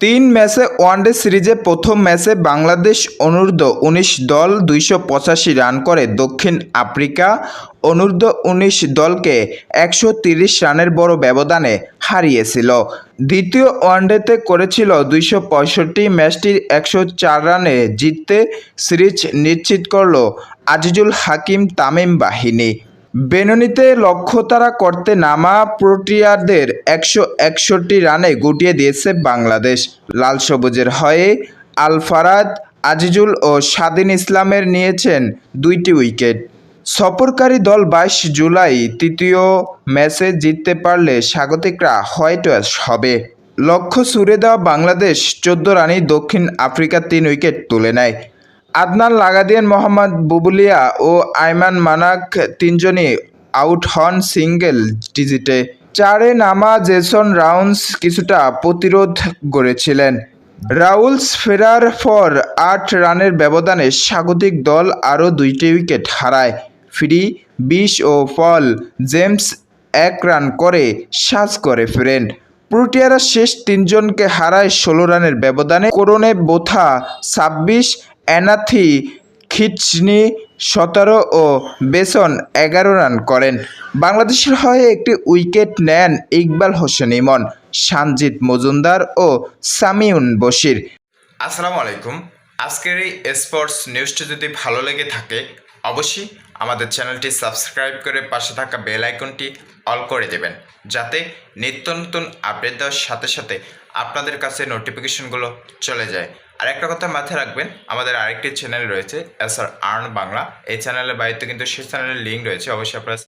তিন ম্যাচে ওয়ানডে সিরিজে প্রথম ম্যাচে বাংলাদেশ অনূর্ধ্ব উনিশ দল দুইশো পঁচাশি রান করে দক্ষিণ আফ্রিকা। অনূর্ধ্ব উনিশ দলকে একশো তিরিশ রানের বড় ব্যবধানে হারিয়েছিল। দ্বিতীয় ওয়ানডেতে করেছিল দুইশো পঁয়ষট্টি ম্যাচটি একশো চার রানে জিততে সিরিজ নিশ্চিত করল আজিজুল হাকিম তামিম বাহিনী। বেননিতে লক্ষ্যতারা করতে নামা প্রোটিয়ারদের একশো একষট্টি রানে গুটিয়ে দিয়েছে বাংলাদেশ। লাল সবুজের হয়ে আলফারাদ, আজিজুল ও স্বাধীন ইসলামের নিয়েছেন দুইটি উইকেট। সফরকারী দল বাইশ জুলাই তৃতীয় ম্যাচে জিততে পারলে স্বাগতিকরা হোয়াইট ওয়াশ হবে। লক্ষ্য ছুড়ে দেওয়া বাংলাদেশ চোদ্দ রানেই দক্ষিণ আফ্রিকার তিন উইকেট তুলে নেয়। আদনান লাগাদিয়ান, মোহাম্মদ বুবুলিয়া ও আইমান মানাক তিনজনই আউট হন সিঙ্গেল ডিজিটে। চারে নামা জেসন রাউন্স কিছুটা প্রতিরোধ গড়েছিলেন রাউলস ফেরার পর আট রানের ব্যবধানে স্বাগতিক দল আরও দুইটি উইকেট হারায়। ফ্রি বিশ ও ফল, জেমস এক রান করে সাজ করে ফেরেন। প্রোটিয়ারা শেষ তিনজনকে হারায় ষোলো রানের ব্যবধানে। করোনে বোথা, ছাব্বিশ, অ্যানাথি, খিচনি, সতেরো ও বেসন এগারো রান করেন। বাংলাদেশের হয়ে একটি উইকেট নেন ইকবাল হোসেন ইমন সানজিৎ মজুমদার ও সামিউন বশির। আসসালামু আলাইকুম। আজকের এই স্পোর্টস নিউজটি যদি ভালো লেগে থাকে অবশ্যই আমাদের চ্যানেলটি সাবস্ক্রাইব করে পাশে থাকা বেল আইকনটি অল করে দেবেন, যাতে নিত্য নতুন আপডেট দেওয়ার সাথে সাথে আপনাদের কাছে নোটিফিকেশনগুলো চলে যায়। আর একটা কথা মাথায় রাখবেন, আমাদের আরেকটি চ্যানেল রয়েছে এস আর আর্ন বাংলা এই চ্যানেলের বাড়িতে কিন্তু সেই চ্যানেলের লিঙ্ক রয়েছে, অবশ্যই আপনারা